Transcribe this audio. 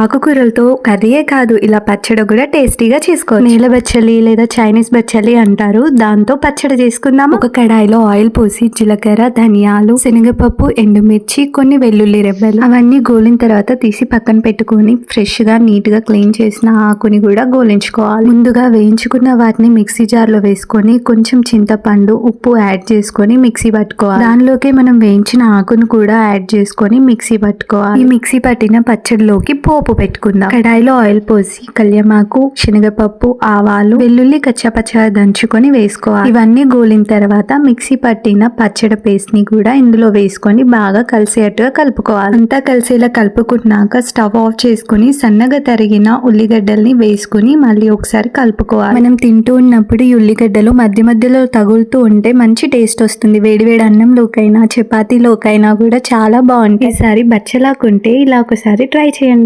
ఆకుకూరలతో కర్రీయే కాదు ఇలా పచ్చడి కూడా టేస్టీగా చేసుకోవచ్చు. నేల బచ్చలి లేదా చైనీస్ బచ్చలి అంటారు. దాంతో పచ్చడి చేసుకుందాం ఒక కడాయిలో ఆయిల్ పోసి జీలకర్ర ధనియాలు శనగపప్పు ఎండుమిర్చి కొన్ని వెల్లుల్లి రెబ్బలు. అవన్నీ గోలిన తర్వాత తీసి పక్కన పెట్టుకొని ఫ్రెష్గా నీట్గా క్లీన్ చేసిన ఆకుని కూడా గోలించుకోవాలి. ముందుగా వేయించుకున్న వాటిని మిక్సీ జార్లో వేసుకొని కొంచెం చింతపండు ఉప్పు యాడ్ చేసుకొని మిక్సీ పట్టుకోవాలి. దానిలోకి మనం వేయించిన ఆకును కూడా యాడ్ చేసుకొని మిక్సీ పట్టుకోవాలి. ఈ మిక్సీ పట్టిన పచ్చడిలోకి పోపు పెట్టుకుందాం. కడాయిలో ఆయిల్ పోసి కళ్యమాకు శనగపప్పు ఆవాలు వెల్లుల్లి కచ్చాపచ్చగా దంచుకొని వేసుకోవాలి. ఇవన్నీ గోలిన తర్వాత మిక్సీ పట్టిన పచ్చడి పేస్ట్ని కూడా ఇందులో వేసుకొని బాగా కలిసేట్టుగా కలుపుకోవాలి. అంతా కలిసేలా కలుపుకున్నాక స్టవ్ ఆఫ్ చేసుకుని సన్నగా తరిగిన ఉల్లిగడ్డల్ని వేసుకుని మళ్ళీ ఒకసారి కలుపుకోవాలి. మనం తింటూ ఉన్నప్పుడు ఈ ఉల్లిగడ్డలు మధ్య మధ్యలో తగులుతూ ఉంటే మంచి టేస్ట్ వస్తుంది. వేడివేడి అన్నంలోకైనా చపాతీలోకైనా కూడా చాలా బాగుంటుంది ఈసారి బచ్చలాకుంటే ఇలా ఒకసారి ట్రై చేయండి.